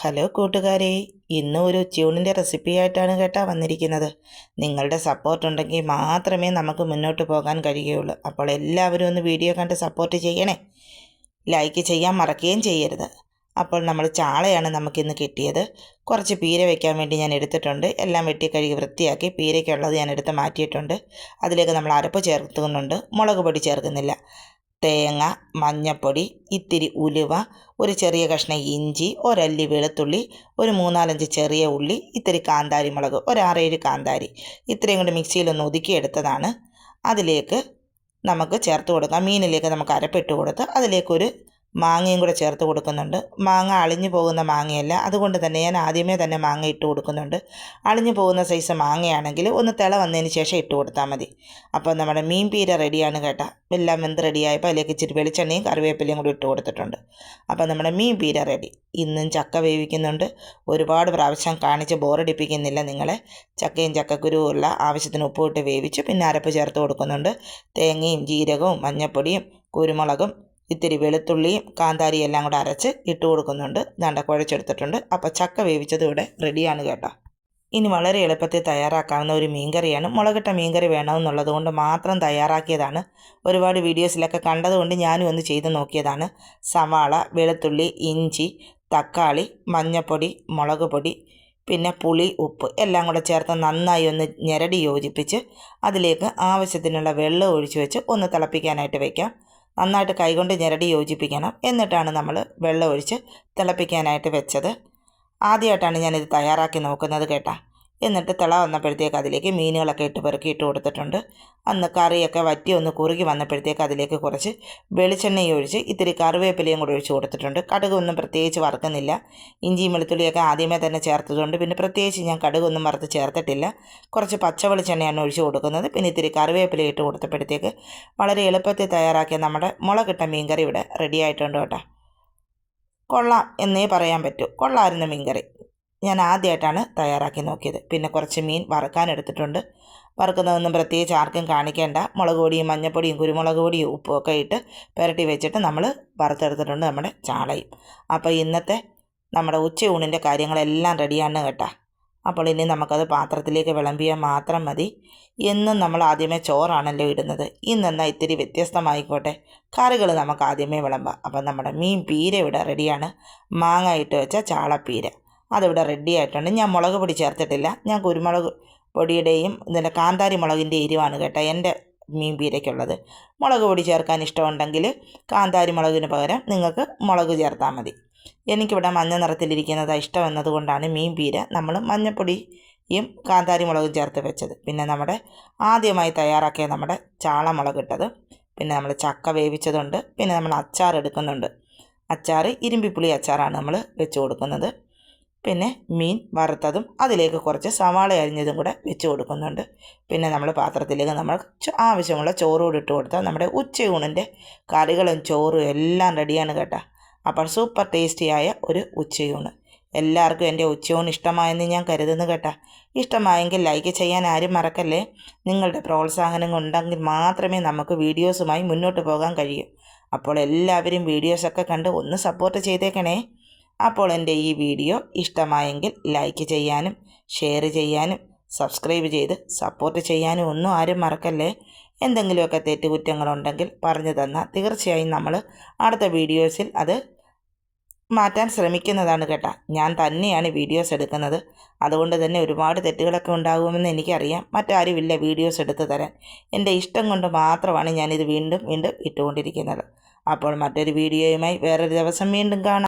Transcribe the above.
Hello കൂട്ടുകാരെ ഇന്ന് ഒരു ട്യൂണിന്റെ റെസിപ്പി ആയിട്ടാണ് കേട്ടാ വന്നിരിക്കുന്നത്. നിങ്ങളുടെ സപ്പോർട്ട് ഉണ്ടെങ്കിൽ മാത്രമേ നമുക്ക് മുന്നോട്ട് പോകാൻ കഴിയുകയുള്ളൂ. അപ്പോൾ എല്ലാവരും ഒന്ന് വീഡിയോ കണ്ട് സപ്പോർട്ട് ചെയ്യണേ. ലൈക്ക് ചെയ്യാൻ മറക്കുകയും ചെയ്യരുത്. അപ്പോൾ നമ്മൾ ചാളയാണ് നമുക്കിന്ന് കിട്ടിയത്. കുറച്ച് പീര വയ്ക്കാൻ വേണ്ടി ഞാൻ എടുത്തിട്ടുണ്ട്. എല്ലാം വെട്ടി കഴുകി വൃത്തിയാക്കി പീരയ്ക്കുള്ളത് ഞാൻ എടുത്ത് മാറ്റിയിട്ടുണ്ട്. അതിലേക്ക് നമ്മൾ അരപ്പ് ചേർക്കുന്നുണ്ട്. മുളക് പൊടി ചേർക്കുന്നില്ല. തേങ്ങ മഞ്ഞൾപ്പൊടി ഇത്തിരി ഉലുവ ഒരു ചെറിയ കഷ്ണം ഇഞ്ചി ഒരല്ലി വെളുത്തുള്ളി ഒരു മൂന്നാലഞ്ച് ചെറിയ ഉള്ളി ഇത്തിരി കാന്താരി മുളക് ഒരാറേഴ് കാന്താരി. ഇത്രയും കൂടി മിക്സിയിലൊന്ന് ഒതുക്കിയെടുത്തതാണ് അതിലേക്ക് നമുക്ക് ചേർത്ത് കൊടുക്കാം. മീനിലേക്ക് നമുക്ക് അരപ്പിട്ട് കൊടുത്ത് അതിലേക്കൊരു മാങ്ങയും കൂടെ ചേർത്ത് കൊടുക്കുന്നുണ്ട്. മാങ്ങ അളിഞ്ഞു പോകുന്ന മാങ്ങയല്ല. അതുകൊണ്ട് തന്നെ ഞാൻ ആദ്യമേ തന്നെ മാങ്ങ ഇട്ട് കൊടുക്കുന്നുണ്ട്. അളിഞ്ഞു പോകുന്ന സൈസ് മാങ്ങയാണെങ്കിൽ ഒന്ന് തിള വന്നതിന് ശേഷം ഇട്ട് കൊടുത്താൽ മതി. അപ്പോൾ നമ്മുടെ മീൻ പീര റെഡിയാണ് കേട്ടോ. എല്ലാം വെന്ത് റെഡിയായപ്പോൾ അതിലേക്ക് ഇച്ചിരി വെളിച്ചെണ്ണയും കറിവേപ്പിലയും കൂടി ഇട്ട് കൊടുത്തിട്ടുണ്ട്. അപ്പോൾ നമ്മുടെ മീൻ പീര റെഡി ഇന്നും ചക്ക വേവിക്കുന്നുണ്ട്. ഒരുപാട് പ്രാവശ്യം കാണിച്ച് ബോറടിപ്പിക്കുന്നില്ല നിങ്ങളെ. ചക്കയും ചക്കക്കുരുവുള്ള ആവശ്യത്തിന് ഉപ്പ് ഇട്ട് വേവിച്ച്. പിന്നെ അരപ്പ് ചേർത്ത് കൊടുക്കുന്നുണ്ട്. തേങ്ങയും ജീരകവും മഞ്ഞൾപ്പൊടിയും കുരുമുളകും ഇത്തിരി വെളുത്തുള്ളിയും കാന്താരിയും എല്ലാം കൂടെ അരച്ച് ഇട്ട് കൊടുക്കുന്നുണ്ട്. ദണ്ട കുഴച്ചെടുത്തിട്ടുണ്ട്. അപ്പോൾ ചക്ക വേവിച്ചത് ഇവിടെ റെഡിയാണ് കേട്ടോ. ഇനി വളരെ എളുപ്പത്തിൽ തയ്യാറാക്കാവുന്ന ഒരു മീൻകറിയാണ്. മുളകിട്ട മീൻകറി വേണമെന്നുള്ളത് കൊണ്ട് മാത്രം തയ്യാറാക്കിയതാണ്. ഒരുപാട് വീഡിയോസിലൊക്കെ കണ്ടതുകൊണ്ട് ഞാനും ഒന്ന് ചെയ്ത് നോക്കിയതാണ്. സവാള വെളുത്തുള്ളി ഇഞ്ചി തക്കാളി മഞ്ഞൾപ്പൊടി മുളക് പൊടി പിന്നെ പുളി ഉപ്പ് എല്ലാം കൂടെ ചേർത്ത് നന്നായി ഒന്ന് ഞെരടി യോജിപ്പിച്ച് അതിലേക്ക് ആവശ്യത്തിനുള്ള വെള്ളം ഒഴിച്ച് വെച്ച് ഒന്ന് തിളപ്പിക്കാനായിട്ട് വയ്ക്കാം നന്നായിട്ട് കൈകൊണ്ട് ഞെരടി യോജിപ്പിക്കണം. എന്നിട്ടാണ് നമ്മൾ വെള്ളം ഒഴിച്ച് തിളപ്പിക്കാനായിട്ട് വെച്ചത്. ആദ്യമായിട്ടാണ് ഞാനിത് തയ്യാറാക്കി നോക്കുന്നത് കേട്ടാ. എന്നിട്ട് തിള വന്നപ്പോഴത്തേക്ക് അതിലേക്ക് മീനുകളൊക്കെ ഇട്ട് പെറുക്കി ഇട്ട് കൊടുത്തിട്ടുണ്ട്. അന്ന് കറിയൊക്കെ വറ്റി ഒന്ന് കുറുകി വന്നപ്പോഴത്തേക്ക് അതിലേക്ക് കുറച്ച് വെളിച്ചെണ്ണയും ഒഴിച്ച് ഇത്തിരി കറിവേപ്പിലയും കൂടി ഒഴിച്ച് കൊടുത്തിട്ടുണ്ട്. കടുകൊന്നും പ്രത്യേകിച്ച് വറുക്കുന്നില്ല. ഇഞ്ചിയും വെളുത്തുള്ളിയൊക്കെ ആദ്യമേ തന്നെ ചേർത്തതുകൊണ്ട് പിന്നെ പ്രത്യേകിച്ച് ഞാൻ കടുകൊന്നും വറുത്ത് ചേർത്തിട്ടില്ല. കുറച്ച് പച്ച വെളിച്ചെണ്ണയാണ് ഒഴിച്ച് കൊടുക്കുന്നത്. പിന്നെ ഇത്തിരി കറിവേപ്പില ഇട്ട് കൊടുത്തപ്പോഴത്തേക്ക് വളരെ എളുപ്പത്തിൽ തയ്യാറാക്കിയ നമ്മുടെ മുളകിട്ട മീൻകറി ഇവിടെ റെഡി ആയിട്ടുണ്ട് കേട്ടോ. കൊള്ളാം എന്നേ പറയാൻ പറ്റൂ. കൊള്ളാമായിരുന്നു മീൻകറി. ഞാൻ ആദ്യമായിട്ടാണ് തയ്യാറാക്കി നോക്കിയത്. പിന്നെ കുറച്ച് മീൻ വറുക്കാൻ എടുത്തിട്ടുണ്ട്. വറുക്കുന്നതൊന്നും പ്രത്യേകിച്ച് ആർക്കും കാണിക്കേണ്ട. മുളക് പൊടിയും മഞ്ഞൾപ്പൊടിയും കുരുമുളക് പൊടിയും ഉപ്പും ഒക്കെ ഇട്ട് പുരട്ടി വെച്ചിട്ട് നമ്മൾ വറുത്തെടുത്തിട്ടുണ്ട് നമ്മുടെ ചാളയും. അപ്പോൾ ഇന്നത്തെ നമ്മുടെ ഉച്ചയൂണിന്റെ കാര്യങ്ങളെല്ലാം റെഡിയാണ് കേട്ടോ. അപ്പോൾ ഇനി നമുക്കത് പാത്രത്തിലേക്ക് വിളമ്പിയാൽ മാത്രം മതി. എന്നും നമ്മൾ ആദ്യമേ ചോറാണല്ലോ ഇടുന്നത്. ഇന്നെന്നാൽ ഇത്തിരി വ്യത്യസ്തമായിക്കോട്ടെ. കറികൾ നമുക്ക് ആദ്യമേ വിളമ്പാം. അപ്പം നമ്മുടെ മീൻ പീര ഇവിടെ റെഡിയാണ്. മാങ്ങ ഇട്ട് വെച്ച ചാളപ്പീര. അതിവിടെ റെഡി ആയിട്ടുണ്ട്. ഞാൻ മുളക് പൊടി ചേർത്തിട്ടില്ല. ഞാൻ കുരുമുളക് പൊടിയുടെയും ഇതിന്റെ കാന്താരി മുളകിന്റെ എരിവാണ് കേട്ടോ എന്റെ മീൻ പീരയ്ക്കുള്ളത്. മുളക് പൊടി ചേർക്കാൻ ഇഷ്ടമുണ്ടെങ്കിൽ കാന്താരി മുളകിന് പകരം നിങ്ങൾക്ക് മുളക് ചേർത്താൽ മതി. എനിക്കിവിടെ മഞ്ഞ നിറത്തിലിരിക്കുന്നത് ഇഷ്ടം എന്നതുകൊണ്ടാണ് മീൻ പീര നമ്മൾ മഞ്ഞപ്പൊടിയും കാന്താരി മുളകും ചേർത്ത് വെച്ചത്. പിന്നെ നമ്മുടെ ആദ്യമായി തയ്യാറാക്കിയ നമ്മുടെ ചാളമുളക് ഇട്ടത്. പിന്നെ നമ്മൾ ചക്ക വേവിച്ചതുണ്ട്. പിന്നെ നമ്മൾ അച്ചാർ എടുക്കുന്നുണ്ട്. അച്ചാർ ഇരുമ്പിപ്പുളി അച്ചാറാണ് നമ്മൾ വെച്ച് കൊടുക്കുന്നത്. പിന്നെ മീൻ വറുത്തതും അതിലേക്ക് കുറച്ച് സവാള അരിഞ്ഞതും കൂടെ വെച്ച് കൊടുക്കുന്നുണ്ട്. പിന്നെ നമ്മൾ പാത്രത്തിലേക്ക് നമ്മൾ ആവശ്യമുള്ള ചോറ് കൂടി ഇട്ട് കൊടുത്താൽ നമ്മുടെ ഉച്ചയൂണിന്റെ കറികളും ചോറും എല്ലാം റെഡിയാണ് കേട്ടോ. അപ്പോൾ സൂപ്പർ ടേസ്റ്റിയായ ഒരു ഉച്ചയൂണ്. എല്ലാവർക്കും എന്റെ ഉച്ചയൂണ് ഇഷ്ടമായെന്ന് ഞാൻ കരുതുന്നു കേട്ടോ. ഇഷ്ടമായെങ്കിൽ ലൈക്ക് ചെയ്യാൻ ആരും മറക്കല്ലേ? നിങ്ങളുടെ പ്രോത്സാഹനം ഉണ്ടെങ്കിൽ മാത്രമേ നമുക്ക് വീഡിയോസുമായി മുന്നോട്ട് പോകാൻ കഴിയൂ. അപ്പോൾ എല്ലാവരും വീഡിയോസൊക്കെ കണ്ട് ഒന്ന് സപ്പോർട്ട് ചെയ്തേക്കണേ. അപ്പോൾ എന്റെ ഈ വീഡിയോ ഇഷ്ടമായെങ്കിൽ ലൈക്ക് ചെയ്യാനും ഷെയർ ചെയ്യാനും സബ്സ്ക്രൈബ് ചെയ്ത് സപ്പോർട്ട് ചെയ്യാനും ഒന്നും ആരും മറക്കല്ലേ? എന്തെങ്കിലുമൊക്കെ തെറ്റുകുറ്റങ്ങളുണ്ടെങ്കിൽ പറഞ്ഞു തന്നാൽ തീർച്ചയായും നമ്മൾ അടുത്ത വീഡിയോസിൽ അത് മാറ്റാൻ ശ്രമിക്കുന്നതാണ് കേട്ടോ. ഞാൻ തന്നെയാണ് വീഡിയോസ് എടുക്കുന്നത്. അതുകൊണ്ട് തന്നെ ഒരുപാട് തെറ്റുകളൊക്കെ ഉണ്ടാകുമെന്ന് എനിക്കറിയാം. മറ്റാരുമില്ല വീഡിയോസ് എടുത്തു തരാൻ. എന്റെ ഇഷ്ടം കൊണ്ട് മാത്രമാണ് ഞാനിത് വീണ്ടും വീണ്ടും ഇട്ടുകൊണ്ടിരിക്കുന്നത്. അപ്പോൾ മറ്റൊരു വീഡിയോയുമായി വേറൊരു ദിവസം വീണ്ടും കാണാം.